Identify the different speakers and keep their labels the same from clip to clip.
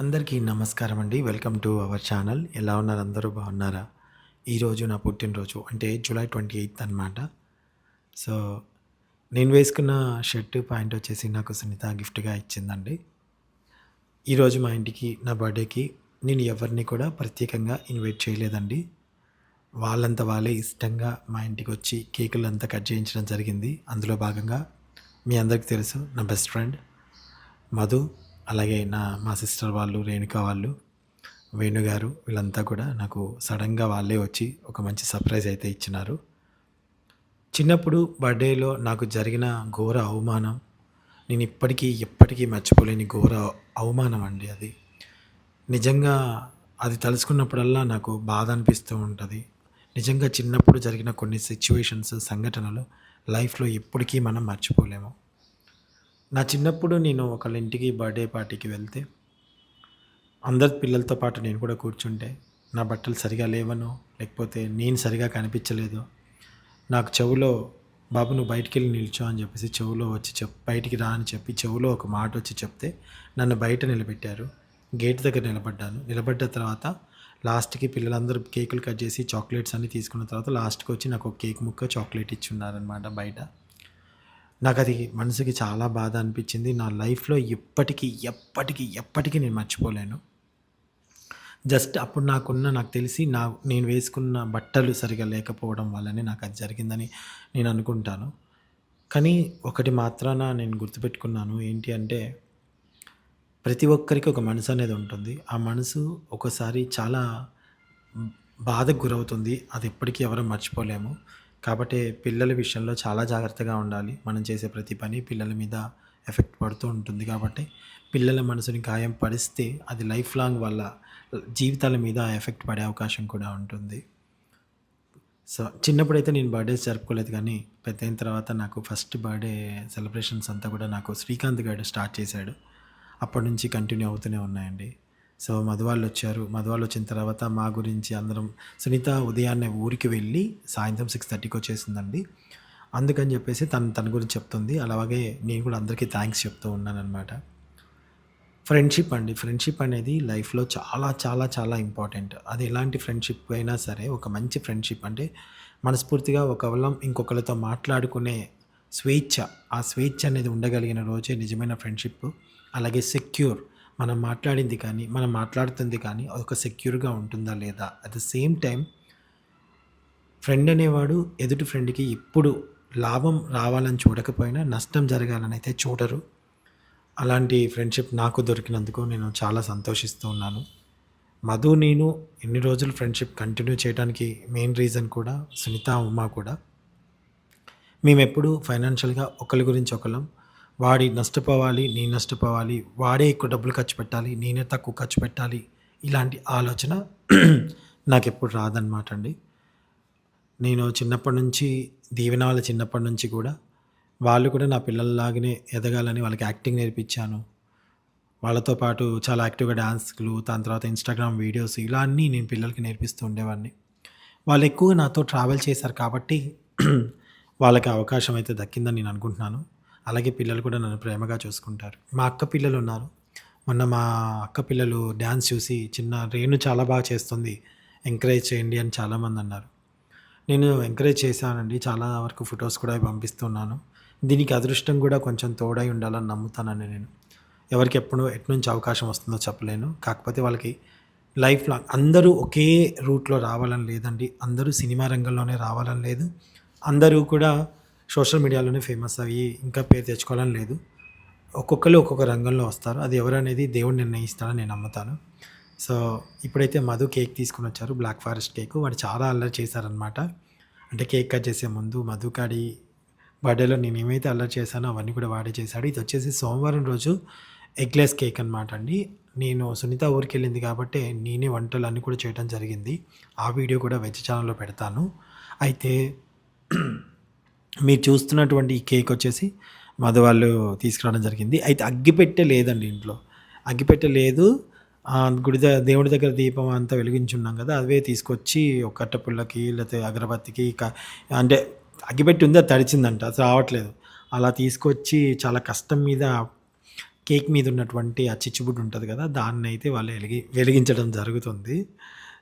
Speaker 1: అందరికీ నమస్కారం అండి. Welcome to our channel. ఎలా ఉన్నారు? అందరూ బాగున్నారా? ఈరోజు నా పుట్టినరోజు అంటే జూలై ట్వంటీ ఎయిత్ అనమాట సో నేను వేసుకున్న షర్ట్ ప్యాంట్ వచ్చేసి నాకు సునీత గిఫ్ట్గా ఇచ్చిందండి. ఈరోజు మా ఇంటికి నా బర్త్డేకి నేను ఎవరిని కూడా ప్రత్యేకంగా ఇన్వైట్ చేయలేదండి. వాళ్ళంతా వాళ్ళే ఇష్టంగా మా ఇంటికి వచ్చి కేకులు అంతా కట్ చేయించడం జరిగింది. అందులో భాగంగా మీ అందరికీ తెలుసు నా బెస్ట్ ఫ్రెండ్ మధు. అలాగే నా మా సిస్టర్ వాళ్ళు రేణుక వాళ్ళు వేణుగారు వీళ్ళంతా కూడా నాకు సడన్గా వాళ్ళే వచ్చి ఒక మంచి సర్ప్రైజ్ అయితే ఇచ్చినారు. చిన్నప్పుడు బర్త్డేలో నాకు జరిగిన ఘోర అవమానం నేను ఇప్పటికీ ఎప్పటికీ మర్చిపోలేని ఘోర అవమానం అండి అది. నిజంగా అది తలుచుకున్నప్పుడల్లా నాకు బాధ అనిపిస్తూ ఉంటుంది. నిజంగా చిన్నప్పుడు జరిగిన కొన్ని సిచ్యువేషన్స్ సంఘటనలు లైఫ్లో ఎప్పటికీ మనం మర్చిపోలేము. నా చిన్నప్పుడు నేను ఒకళ్ళ ఇంటికి బర్త్డే పార్టీకి వెళ్తే అందరి పిల్లలతో పాటు నేను కూడా కూర్చుంటే నా బట్టలు సరిగా లేవను లేకపోతే నేను సరిగా కనిపించలేదు నాకు చెవులో బాబు నువ్వు బయటికి వెళ్ళి నిల్చో అని చెప్పేసి చెవులో వచ్చి చెప్ బయటికి రా అని చెప్పి చెవులో ఒక మాట వచ్చి చెప్తే నన్ను బయట నిలబెట్టారు. గేట్ దగ్గర నిలబడ్డాను. నిలబడ్డ తర్వాత లాస్ట్కి పిల్లలందరూ కేకులు కట్ చేసి చాక్లెట్స్ అన్నీ తీసుకున్న తర్వాత లాస్ట్కి వచ్చి నాకు ఒక కేక్ ముక్క చాక్లెట్ ఇచ్చి ఉన్నారనమాట బయట. నాకు అది మనసుకి చాలా బాధ అనిపించింది. నా లైఫ్లో ఎప్పటికీ ఎప్పటికీ ఎప్పటికీ నేను మర్చిపోలేను. జస్ట్ అప్పుడు నాకున్న నాకు తెలిసి నా నేను వేసుకున్న బట్టలు సరిగా లేకపోవడం వల్లనే నాకు అది జరిగిందని నేను అనుకుంటాను. కానీ ఒకటి మాత్రాన నేను గుర్తుపెట్టుకున్నాను. ఏంటి అంటే ప్రతి ఒక్కరికి ఒక మనసు అనేది ఉంటుంది. ఆ మనసు ఒకసారి చాలా బాధకు గురవుతుంది. అది ఎప్పటికీ ఎవరు మర్చిపోలేము. కాబట్టి పిల్లల విషయంలో చాలా జాగ్రత్తగా ఉండాలి. మనం చేసే ప్రతి పని పిల్లల మీద ఎఫెక్ట్ పడుతూ ఉంటుంది కాబట్టి పిల్లల మనసుని గాయం పడిస్తే అది లైఫ్ లాంగ్ వల్ల జీవితాల మీద ఎఫెక్ట్ పడే అవకాశం కూడా ఉంటుంది. సో చిన్నప్పుడైతే నేను బర్త్డేస్ జరుపుకోలేదు కానీ పెద్ద అయిన తర్వాత నాకు ఫస్ట్ బర్త్డే సెలబ్రేషన్స్ అంతా కూడా నాకు శ్రీకాంత్ గారు స్టార్ట్ చేశాడు. అప్పటి నుంచి కంటిన్యూ అవుతూనే ఉన్నాయండి. సో మధువాళ్ళు వచ్చారు. మధువాళ్ళు వచ్చిన తర్వాత మా గురించి అందరం సునీత ఉదయాన్నే ఊరికి వెళ్ళి సాయంత్రం సిక్స్ థర్టీకి వచ్చేసిందండి. అందుకని చెప్పేసి తను తన గురించి చెప్తుంది. అలాగే నేను కూడా అందరికీ థ్యాంక్స్ చెప్తూ ఉన్నాను అనమాట ఫ్రెండ్షిప్ అండి. ఫ్రెండ్షిప్ అనేది లైఫ్లో చాలా చాలా చాలా ఇంపార్టెంట్ అది ఎలాంటి ఫ్రెండ్షిప్ అయినా సరే ఒక మంచి ఫ్రెండ్షిప్ అంటే మనస్ఫూర్తిగా ఒకళ్ళం ఇంకొకరితో మాట్లాడుకునే స్వేచ్ఛ. ఆ స్వేచ్ఛ అనేది ఉండగలిగిన రోజే నిజమైన ఫ్రెండ్షిప్ అలాగే సెక్యూర్ మనం మాట్లాడింది కానీ మనం మాట్లాడుతుంది కానీ ఒక సెక్యూర్గా ఉంటుందా లేదా? At the same time friend అనేవాడు ఎదుటి ఫ్రెండ్కి ఇప్పుడు లాభం రావాలని చూడకపోయినా నష్టం జరగాలని అయితే చూడరు. అలాంటి ఫ్రెండ్షిప్ నాకు దొరికినందుకు నేను చాలా సంతోషిస్తూ ఉన్నాను. మధు నేను ఎన్ని రోజులు ఫ్రెండ్షిప్ కంటిన్యూ చేయడానికి మెయిన్ రీజన్ కూడా సునీత ఉమా కూడా. మేము ఎప్పుడూ ఫైనాన్షియల్గా ఒకరి గురించి ఒకళ్ళం. వాడి నష్టపోవాలి నేను నష్టపోవాలి వాడే ఎక్కువ డబ్బులు ఖర్చు పెట్టాలి నేనే తక్కువ ఖర్చు పెట్టాలి ఇలాంటి ఆలోచన నాకు ఎప్పుడు రాదనమాట అండి. నేను చిన్నప్పటి నుంచి దీవెన వాళ్ళ చిన్నప్పటి నుంచి కూడా వాళ్ళు కూడా నా పిల్లల్లాగానే ఎదగాలని వాళ్ళకి యాక్టింగ్ నేర్పించాను. వాళ్ళతో పాటు చాలా యాక్టివ్గా డ్యాన్స్లు దాని తర్వాత ఇన్స్టాగ్రామ్ వీడియోస్ ఇలా అన్నీ నేను పిల్లలకి నేర్పిస్తూ ఉండేవాడిని. వాళ్ళు ఎక్కువగా నాతో ట్రావెల్ చేశారు కాబట్టి వాళ్ళకి అవకాశం అయితే దక్కిందని నేను అనుకుంటున్నాను. అలాగే పిల్లలు కూడా నన్ను ప్రేమగా చూసుకుంటారు. మా అక్క పిల్లలు ఉన్నారు. మొన్న మా అక్క పిల్లలు డ్యాన్స్ చూసి చిన్న రేణు చాలా బాగా చేస్తుంది. ఎంకరేజ్ చేయండి అని చాలామంది అన్నారు. నేను ఎంకరేజ్ చేశానండి. చాలా వరకు ఫొటోస్ కూడా పంపిస్తున్నాను. దీనికి అదృష్టం కూడా కొంచెం తోడై ఉండాలని నమ్ముతానని నేను. ఎవరికి ఎప్పుడు ఎటు నుంచి అవకాశం వస్తుందో చెప్పలేను. కాకపోతే వాళ్ళకి లైఫ్ లాంగ్ అందరూ ఒకే రూట్లో రావాలని లేదండి. అందరూ సినిమా రంగంలోనే రావాలని లేదు. అందరూ కూడా సోషల్ మీడియాలోనే ఫేమస్ అయ్యి ఇంకా పేరు తెచ్చుకోవాలని లేదు. ఒక్కొక్కరు ఒక్కొక్క రంగంలో వస్తారు. అది ఎవరనేది దేవుడు నిర్ణయిస్తాడని నేను నమ్ముతాను. సో ఇప్పుడైతే మధు కేక్ తీసుకుని వచ్చారు. Black forest cake. వాడు చాలా అల్లరి చేశారనమాట అంటే కేక్ కట్ చేసే ముందు మధు కాడి బర్త్డేలో నేను ఏమైతే అల్లరి చేశానో అవన్నీ కూడా వాడే చేశాడు. ఇది వచ్చేసి సోమవారం రోజు ఎగ్లెస్ కేక్ అనమాట అండి. నేను సునీత ఊరికి వెళ్ళింది కాబట్టి నేనే వంటలు అన్నీ కూడా చేయడం జరిగింది. ఆ వీడియో కూడా వెజ్ ఛానల్లో పెడతాను. అయితే మీరు చూస్తున్నటువంటి ఈ కేక్ వచ్చేసి మధు వాళ్ళు తీసుకురావడం జరిగింది అయితే అగ్గిపెట్టె లేదండి ఇంట్లో అగ్గిపెట్టె లేదు గుడి దేవుడి దగ్గర దీపం అంతా వెలిగించున్నాం కదా అవే తీసుకొచ్చి ఒక కట్టెపుల్లకి లేకపోతే అగరబత్తికి అంటే అగ్గిపెట్టి ఉంది అది తడిచిందంట అది రావట్లేదు అలా తీసుకొచ్చి చాలా కష్టం మీద కేక్ మీద ఉన్నటువంటి ఆ చిచ్చుబుడ్ ఉంటుంది కదా దాన్ని అయితే వాళ్ళు వెలిగి వెలిగించడం జరుగుతుంది.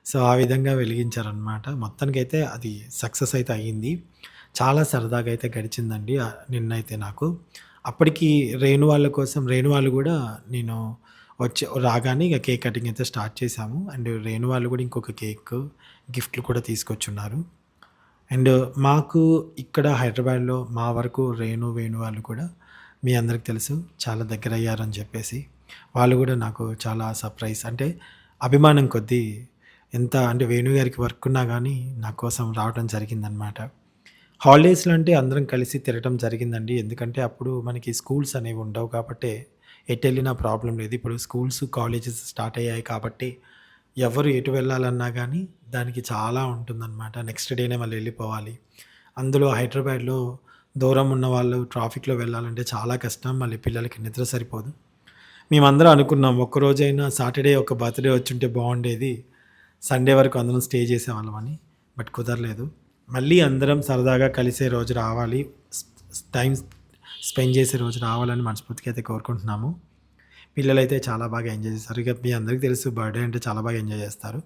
Speaker 1: సో, ఆ విధంగా వెలిగించారనమాట. మొత్తానికైతే అది సక్సెస్ అయితే అయింది. చాలా సరదాగా అయితే గడిచిందండి. నిన్నైతే నాకు. అప్పటికి రేణు వాళ్ళ కోసం రేణు వాళ్ళు కూడా నేను వచ్చి రాగానే ఇక కేక్ కటింగ్ అయితే స్టార్ట్ చేశాము. అండ్ రేణు వాళ్ళు కూడా ఇంకొక కేక్, గిఫ్ట్‌లు కూడా తీసుకొచ్చున్నారు. అండ్ మాకు ఇక్కడ హైదరాబాద్‌లో మా వరకు రేణు, వేణు వాళ్ళు కూడా మీ అందరికి తెలుసు చాలా దగ్గరయ్యారని చెప్పేసి. వాళ్ళు కూడా నాకు చాలా సర్ప్రైజ్ అంటే అభిమానం కొద్దీ ఎంత అంటే వేణు గారికి వర్క్ ఉన్నా కానీ నా కోసం రావడం జరిగిందనమాట. హాలిడేస్‌లో అంటే అందరం కలిసి తిరగటం జరిగిందండి. ఎందుకంటే అప్పుడు మనకి స్కూల్స్ అనేవి ఉండవు కాబట్టే వెళ్ళినా ప్రాబ్లం లేదు. ఇప్పుడు స్కూల్స్, కాలేజెస్ స్టార్ట్ అయ్యాయి కాబట్టి ఎవరు ఎటు వెళ్ళాలన్నా కానీ దానికి చాలా ఉంటుందనమాట. నెక్స్ట్ డేనే మళ్ళీ వెళ్ళిపోవాలి అందులో హైదరాబాద్‌లో దూరం ఉన్న వాళ్ళు ట్రాఫిక్‌లో వెళ్ళాలంటే చాలా కష్టం. మళ్ళీ పిల్లలకి నిద్ర సరిపోదు. మేమందరం అనుకున్నాం ఒక్కరోజైనా సాటర్‌డే ఒక బర్త్‌డే వచ్చుంటే బాగుండేది సండే వరకు అందరం స్టే చేసేవాళ్ళమని. బట్ కుదరలేదు. మళ్ళీ అందరం సరదాగా కలిసే రోజు రావాలి. టైం టైమ్ స్పెండ్ చేసే రోజు రావాలని మనస్ఫూర్తిగా అయితే కోరుకుంటున్నాము. పిల్లలైతే చాలా బాగా ఎంజాయ్ చేస్తారు ఇక మీ అందరికీ తెలుసు బర్త్‌డే అంటే చాలా బాగా ఎంజాయ్ చేస్తారు.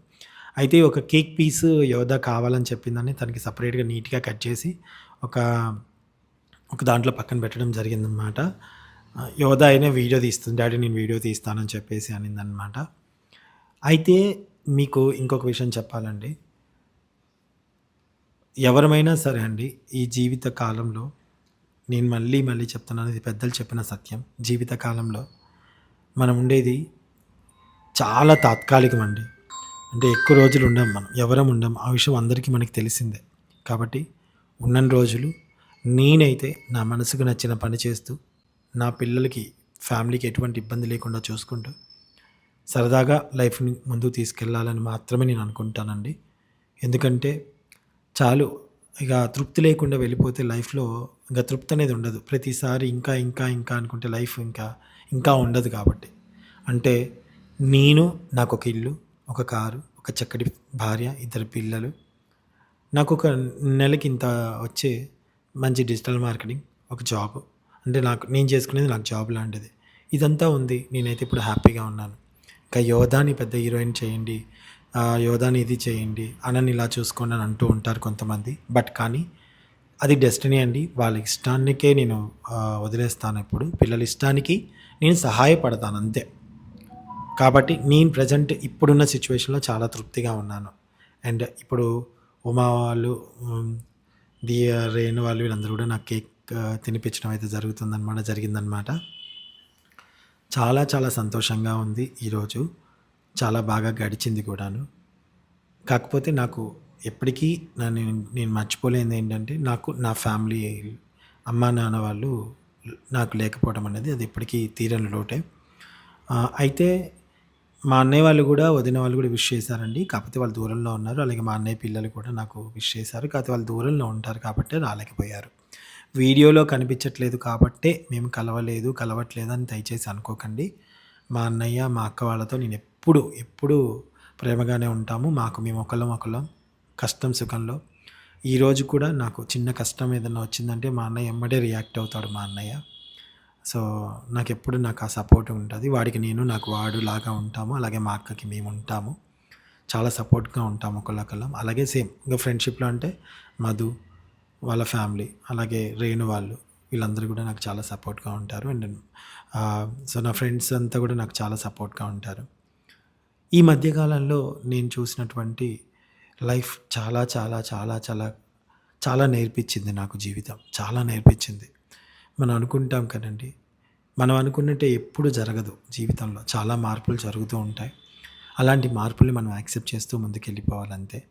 Speaker 1: అయితే ఒక కేక్ పీస్ యోధ కావాలని చెప్పిందని తనకి సపరేట్గా నీట్‌గా కట్ చేసి ఒక ఒక దాంట్లో పక్కన పెట్టడం జరిగిందనమాట. యోధ అయినా వీడియో తీస్తుంది. డాడీ నేను వీడియో తీస్తానని చెప్పేసి అనిందనమాట. అయితే మీకు ఇంకొక విషయం చెప్పాలండి. ఎవరమైనా సరే అండి ఈ జీవిత కాలంలో నేను మళ్ళీ మళ్ళీ చెప్తున్నాను. ఇది పెద్దలు చెప్పిన సత్యం. జీవిత కాలంలో మనం ఉండేది చాలా తాత్కాలికం అండి అంటే ఎక్కువ రోజులు ఉండం మనం. ఎవరం ఉండం. ఆ విషయం అందరికీ మనకి తెలిసిందే. కాబట్టి ఉన్నన్ని రోజులు నేనైతే నా మనసుకు నచ్చిన పని చేస్తూ, నా పిల్లలకి, ఫ్యామిలీకి ఎటువంటి ఇబ్బంది లేకుండా చూసుకుంటూ, సరదాగా లైఫ్‌ని ముందుకు తీసుకెళ్ళాలని మాత్రమే నేను అనుకుంటానండి. ఎందుకంటే చాలు ఇక తృప్తి లేకుండా వెళ్ళిపోతే లైఫ్‌లో ఇంకా తృప్తి అనేది ఉండదు. ప్రతిసారి ఇంకా, ఇంకా, ఇంకా అనుకుంటే లైఫ్ ఇంకా, ఇంకా ఉండదు కాబట్టి. అంటే నేను నాకు ఒక ఇల్లు, ఒక కారు, ఒక చక్కటి భార్య, ఇద్దరు పిల్లలు. నాకు ఒక నెలకి ఇంత వచ్చే మంచి డిజిటల్ మార్కెటింగ్, ఒక జాబ్. అంటే నాకు నేను చేసుకునేది నాకు జాబ్ లాంటిది. ఇదంతా ఉంది. నేనైతే ఇప్పుడు హ్యాపీగా ఉన్నాను. ఇంకా యోధాని పెద్ద హీరోయిన్ చేయండి. యోధాని ఇది చేయండి. అనని ఇలా చూసుకోండి అని అంటూ ఉంటారు కొంతమంది. బట్ కానీ అది డెస్టినీ అండి. వాళ్ళ ఇష్టానికే నేను వదిలేస్తాను ఇప్పుడు పిల్లల ఇష్టానికి నేను సహాయపడతాను అంతే. కాబట్టి నేను ప్రెజెంట్ ఇప్పుడున్న సిచ్యువేషన్లో చాలా తృప్తిగా ఉన్నాను. అండ్ ఇప్పుడు ఉమా వాళ్ళు, ది దియ, రేణు వాళ్ళు వీళ్ళందరూ కూడా నాకు కేక్ తినిపించడం అయితే జరుగుతుందనమాట. జరిగిందనమాట. చాలా చాలా సంతోషంగా ఉంది ఈరోజు. చాలా బాగా గడిచింది కూడాను. కాకపోతే నాకు ఎప్పటికీ నన్ను నేను మర్చిపోలేనిది ఏంటంటే నాకు నా ఫ్యామిలీ అమ్మా, నాన్న వాళ్ళు నాకు లేకపోవడం అనేది అది ఎప్పటికీ తీరని లోటే. ఆహ్, అయితే మా అన్నయ్య వాళ్ళు కూడా, వదిన వాళ్ళు కూడా విష్ చేశారండి. కాకపోతే వాళ్ళు దూరంలో ఉన్నారు. అలాగే మా అన్నయ్య పిల్లలు కూడా నాకు విష్ చేశారు. కాకపోతే వాళ్ళు దూరంలో ఉంటారు కాబట్టే రాలేకపోయారు. వీడియోలో కనిపించట్లేదు కాబట్టే మేము కలవలేదు, కలవట్లేదు అని దయచేసి అనుకోకండి. మా అన్నయ్య, మా అక్క వాళ్ళతో నేను ఎప్పుడు, ఎప్పుడూ ప్రేమగానే ఉంటాము. మాకు మేము ఒకళ్ళం, ఒకళ్ళం కష్టం, సుఖంలో. ఈరోజు కూడా నాకు చిన్న కష్టం ఏదైనా వచ్చిందంటే మా అన్నయ్య ఎమ్మడే రియాక్ట్ అవుతాడు మా అన్నయ్య. సో, నాకు ఎప్పుడు నాకు ఆ సపోర్ట్ ఉంటుంది వాడికి నేను, నాకు వాడు లాగా ఉంటాము. అలాగే మా అక్కకి మేము ఉంటాము. చాలా సపోర్ట్‌గా ఉంటాము ఒకళ్ళొకళ్ళం. అలాగే సేమ్ ఇంకా ఫ్రెండ్‌షిప్‌లో అంటే మధు, వాళ్ళ ఫ్యామిలీ, అలాగే రేణు వాళ్ళు వీళ్ళందరూ కూడా నాకు చాలా సపోర్ట్‌గా ఉంటారు. అండ్ సో, నా ఫ్రెండ్స్ అంతా కూడా నాకు చాలా సపోర్ట్‌గా ఉంటారు. ఈ మధ్యకాలంలో నేను చూసినటువంటి లైఫ్ చాలా, చాలా, చాలా, చాలా, చాలా నేర్పించింది నాకు జీవితం. చాలా నేర్పించింది. మనం అనుకుంటాం కదండి మనం అనుకున్నట్టే ఎప్పుడు జరగదు జీవితంలో. చాలా మార్పులు జరుగుతూ ఉంటాయి. అలాంటి మార్పుల్ని మనం యాక్సెప్ట్ చేస్తూ ముందుకెళ్ళిపోవాలంతే.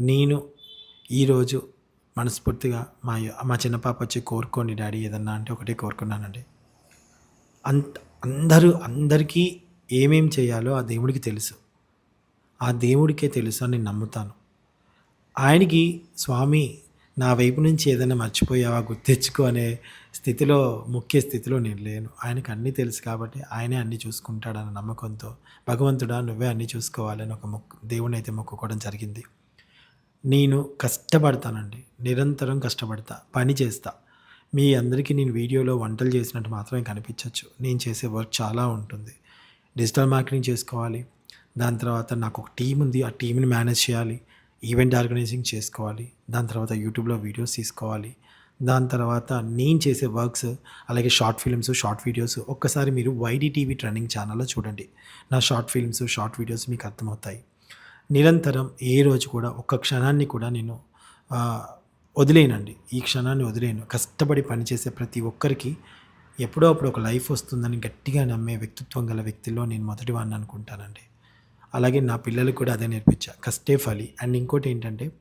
Speaker 1: నేను ఈరోజు మనస్ఫూర్తిగా మా మా చిన్న పాప వచ్చి కోరుకోండి డాడీ ఏదన్నా అంటే ఒకటే కోరుకున్నానండి. అంత అందరూ అందరికీ ఏమేం చేయాలో ఆ దేవుడికి తెలుసు. ఆ దేవుడికే తెలుసు అని నేను నమ్ముతాను. ఆయనకి స్వామి నా వైపు నుంచి ఏదైనా మర్చిపోయావా గుర్తెచ్చుకో అనే స్థితిలో ముఖ్య స్థితిలో నేను లేను. ఆయనకి అన్నీ తెలుసు కాబట్టి ఆయనే అన్నీ చూసుకుంటాడన్న నమ్మకంతో భగవంతుడా నువ్వే అన్నీ చూసుకోవాలని ఒక మొక్కు అయితే మొక్కుకోవడం జరిగింది. నేను కష్టపడతానండి. నిరంతరం కష్టపడతా. పని చేస్తా. మీ అందరికీ నేను వీడియోలో వంటలు చేసినట్టు మాత్రమే కనిపించవచ్చు నేను చేసే వర్క్ చాలా ఉంటుంది డిజిటల్ మార్కెటింగ్ చేసుకోవాలి. దాని తర్వాత నాకు ఒక టీం ఉంది. ఆ టీంని మేనేజ్ చేయాలి. ఈవెంట్ ఆర్గనైజింగ్ చేసుకోవాలి. దాని తర్వాత యూట్యూబ్లో వీడియోస్ తీసుకోవాలి. దాని తర్వాత నేను చేసే వర్క్స్ అలాగే షార్ట్ ఫిల్మ్స్ షార్ట్ వీడియోస్ ఒక్కసారి మీరు వైడీటీవీ ట్రెండింగ్ ఛానల్లో చూడండి. నా షార్ట్ ఫిల్మ్స్ షార్ట్ వీడియోస్ మీకు అర్థమవుతాయి. నిరంతరం ఏ రోజు కూడా ఒక్క క్షణాన్ని కూడా నేను వదిలేనండి. ఈ క్షణాన్ని వదిలేను. కష్టపడి పనిచేసే ప్రతి ఒక్కరికి ఎప్పుడో అప్పుడు ఒక లైఫ్ వస్తుందని గట్టిగా నమ్మే వ్యక్తిత్వం గల వ్యక్తిలో నేను మొదటి వాడిని అనుకుంటానండి. అలాగే నా పిల్లలకు కూడా అదే నేర్పించా. కష్టే ఫలి. అండ్ ఇంకోటి ఏంటంటే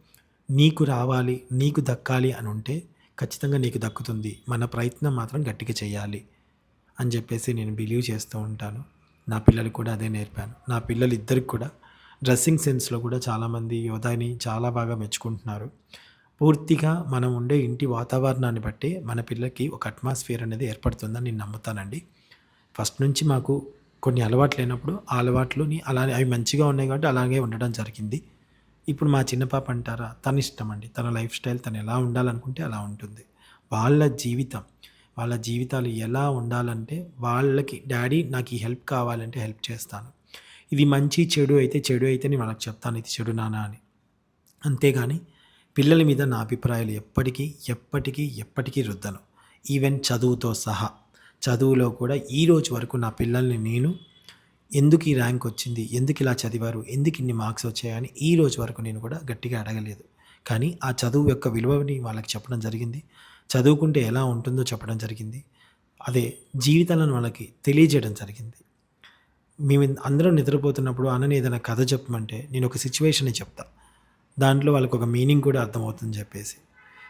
Speaker 1: నీకు రావాలి నీకు దక్కాలి అని ఉంటే ఖచ్చితంగా నీకు దక్కుతుంది. మన ప్రయత్నం మాత్రం గట్టిగా చేయాలి అని చెప్పేసి నేను బిలీవ్ చేస్తూ ఉంటాను. నా పిల్లలకు కూడా అదే నేర్పాను. నా పిల్లలు ఇద్దరికి కూడా డ్రెస్సింగ్ సెన్స్లో కూడా చాలామంది యోధాని చాలా బాగా మెచ్చుకుంటున్నారు. పూర్తిగా మనం ఉండే ఇంటి వాతావరణాన్ని బట్టి మన పిల్లకి ఒక అట్మాస్ఫియర్ అనేది ఏర్పడుతుందని నేను నమ్ముతానండి. ఫస్ట్ నుంచి మాకు కొన్ని అలవాట్లు లేనప్పుడు ఆ అలవాట్లుని అలానే అవి మంచిగా ఉన్నాయి కాబట్టి అలాగే ఉండడం జరిగింది. ఇప్పుడు మా చిన్న పాప అంటారా తన ఇష్టం అండి. తన లైఫ్ స్టైల్ తను ఎలా ఉండాలనుకుంటే అలా ఉంటుంది. వాళ్ళ జీవితం వాళ్ళ జీవితాలు ఎలా ఉండాలంటే వాళ్ళకి డాడీ నాకు ఈ హెల్ప్ కావాలంటే హెల్ప్ చేస్తాను. ఇది మంచి చెడు అయితే చెడు అయితే నేను వాళ్ళకి చెప్తాను. ఇది చెడు నానా అని. అంతేగాని పిల్లల మీద నా అభిప్రాయాలు ఎప్పటికీ ఎప్పటికీ ఎప్పటికీ రుద్దను. ఈవెన్ చదువుతో సహా. చదువులో కూడా ఈ రోజు వరకు నా పిల్లల్ని నేను ఎందుకు ఈ ర్యాంక్ వచ్చింది ఎందుకు ఇలా చదివారు ఎందుకు ఇన్ని మార్క్స్ వచ్చాయని ఈ రోజు వరకు నేను కూడా గట్టిగా అడగలేదు. కానీ ఆ చదువు యొక్క విలువని వాళ్ళకి చెప్పడం జరిగింది. చదువుకుంటే ఎలా ఉంటుందో చెప్పడం జరిగింది. అదే జీవితాలను వాళ్ళకి తెలియజేయడం జరిగింది. మేము అందరం నిద్రపోతున్నప్పుడు అన్నని ఏదైనా కథ చెప్పమంటే నేను ఒక సిచ్యువేషన్ చెప్తా. దాంట్లో వాళ్ళకి ఒక మీనింగ్ కూడా అర్థమవుతుందని చెప్పేసి.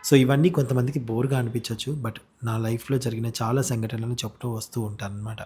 Speaker 1: సో ఇవన్నీ కొంతమందికి బోర్గా అనిపించవచ్చు బట్ నా లైఫ్లో జరిగిన చాలా సంఘటనలను చెప్తూ వస్తూ ఉంటాను అనమాట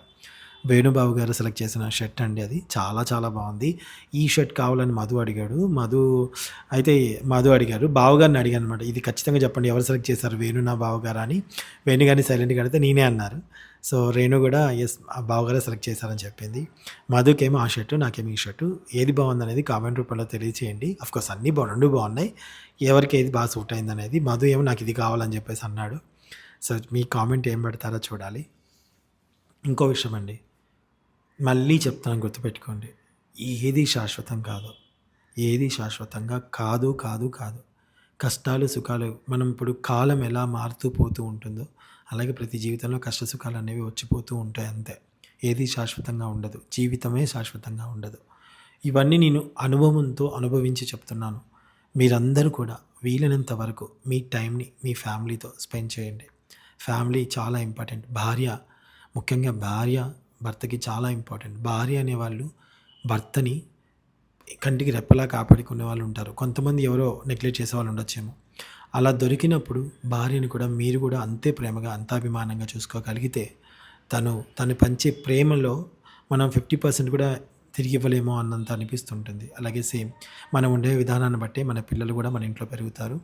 Speaker 1: వేణుబాబు గారు సెలెక్ట్ చేసిన షర్ట్ అండి అది. చాలా చాలా బాగుంది. ఈ షర్ట్ కావాలని మధు అడిగాడు. మధు అయితే మధు అడిగారు. బావగారిని అడిగాను అనమాట ఇది ఖచ్చితంగా చెప్పండి. ఎవరు సెలెక్ట్ చేశారు? వేణు నా బావగారు అని. వేణు గారిని సైలెంట్గా అడిగితే నేనే అన్నారు. సో రేణు కూడా ఎస్ ఆ బావగారే సెలెక్ట్ చేశారని చెప్పింది. మధుకేమో ఆ షర్టు నాకేమో ఈ షర్టు. ఏది బాగుంది అనేది కామెంట్ రూపంలో తెలియచేయండి. అఫ్కోర్స్ అన్నీ బాగు రెండు బాగున్నాయి. ఎవరికి ఏది బాగా సూట్ అయింది అనేది మధు ఏమో నాకు ఇది కావాలని చెప్పేసి అన్నాడు. సో మీ కామెంట్ ఏం పెడతారో చూడాలి. ఇంకో విషయం అండి. మళ్ళీ చెప్తాను గుర్తుపెట్టుకోండి. ఏది శాశ్వతం కాదు. ఏది శాశ్వతంగా కాదు కాదు కాదు. కష్టాలు సుఖాలు మనం ఇప్పుడు కాలం ఎలా మారుతూ పోతూ ఉంటుందో అలాగే ప్రతి జీవితంలో కష్ట సుఖాలు అనేవి వచ్చిపోతూ ఉంటాయి అంతే. ఏది శాశ్వతంగా ఉండదు. జీవితమే శాశ్వతంగా ఉండదు. ఇవన్నీ నేను అనుభవంతో అనుభవించి చెప్తున్నాను. మీరందరూ కూడా వీలైనంత వరకు మీ టైంని మీ ఫ్యామిలీతో స్పెండ్ చేయండి. ఫ్యామిలీ చాలా ఇంపార్టెంట్. భార్య ముఖ్యంగా భార్య భర్తకి చాలా ఇంపార్టెంట్. భార్య అనేవాళ్ళు భర్తని కంటికి రెప్పలా కాపాడుకునే వాళ్ళు ఉంటారు. కొంతమంది ఎవరో నెగ్లెక్ట్ చేసే వాళ్ళు ఉండొచ్చేమో. అలా దొరికినప్పుడు భార్యని కూడా మీరు కూడా అంతే ప్రేమగా అంత అభిమానంగా చూసుకోగలిగితే తను తను పంచే ప్రేమలో మనం ఫిఫ్టీ పర్సెంట్ కూడా తిరిగి ఇవ్వలేమో అన్నంత అనిపిస్తుంటుంది. అలాగే సేమ్ మనం ఉండే విధానాన్ని బట్టి మన పిల్లలు కూడా మన ఇంట్లో పెరుగుతారు.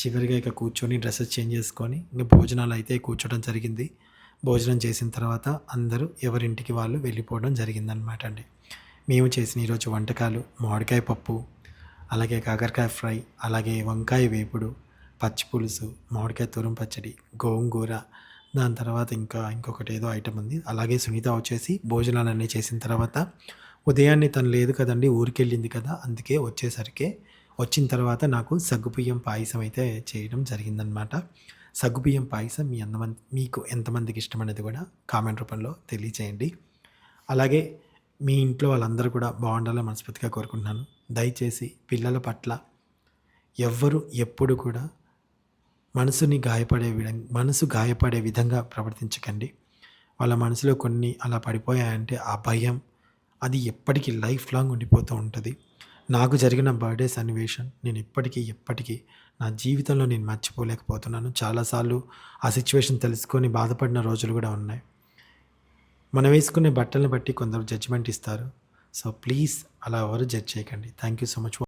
Speaker 1: చివరిగా ఇక కూర్చొని డ్రెస్సెస్ చేంజ్ చేసుకొని ఇంకా భోజనాలు అయితే కూర్చోవడం జరిగింది. భోజనం చేసిన తర్వాత అందరూ ఎవరింటికి వాళ్ళు వెళ్ళిపోవడం జరిగిందనమాట అండి. మేము చేసిన ఈరోజు వంటకాలు మామిడికాయ పప్పు అలాగే కాకరకాయ ఫ్రై అలాగే వంకాయ వేపుడు పచ్చి పులుసు మామిడికాయ తూరం పచ్చడి గోంగూర దాని తర్వాత ఇంకా ఇంకొకటి ఏదో ఐటమ్ ఉంది. అలాగే సునీత వచ్చేసి భోజనాలన్నీ చేసిన తర్వాత ఉదయాన్నే తను లేదు కదండి ఊరికెళ్ళింది కదా అందుకే వచ్చేసరికి వచ్చిన తర్వాత నాకు సగ్గుబియ్యం పాయసం అయితే చేయడం జరిగిందనమాట సగ్గుబియ్యం పాయసం మీ ఎంతమంది మీకు ఎంతమందికి ఇష్టమనేది కూడా కామెంట్ రూపంలో తెలియచేయండి. అలాగే మీ ఇంట్లో వాళ్ళందరూ కూడా బాగుండాలని మనస్ఫూర్తిగా కోరుకుంటున్నాను. దయచేసి పిల్లల పట్ల ఎవ్వరు ఎప్పుడు కూడా మనసుని గాయపడే విధంగా మనసు గాయపడే విధంగా ప్రవర్తించకండి. వాళ్ళ మనసులో కొన్ని అలా పడిపోయాయంటే ఆ భయం అది ఎప్పటికీ లైఫ్ లాంగ్ ఉండిపోతూ ఉంటుంది. నాకు జరిగిన బర్త్డే సన్నివేశం నేను ఇప్పటికీ ఎప్పటికీ నా జీవితంలో నేను మర్చిపోలేకపోతున్నాను. చాలాసార్లు ఆ సిచ్యువేషన్ తెలుసుకొని బాధపడిన రోజులు కూడా ఉన్నాయి. మనం వేసుకునే బట్టలను బట్టి కొందరు జడ్జిమెంట్ ఇస్తారు. సో ప్లీజ్ అలా ఎవరు జడ్జ్ చేయకండి. Thank you so much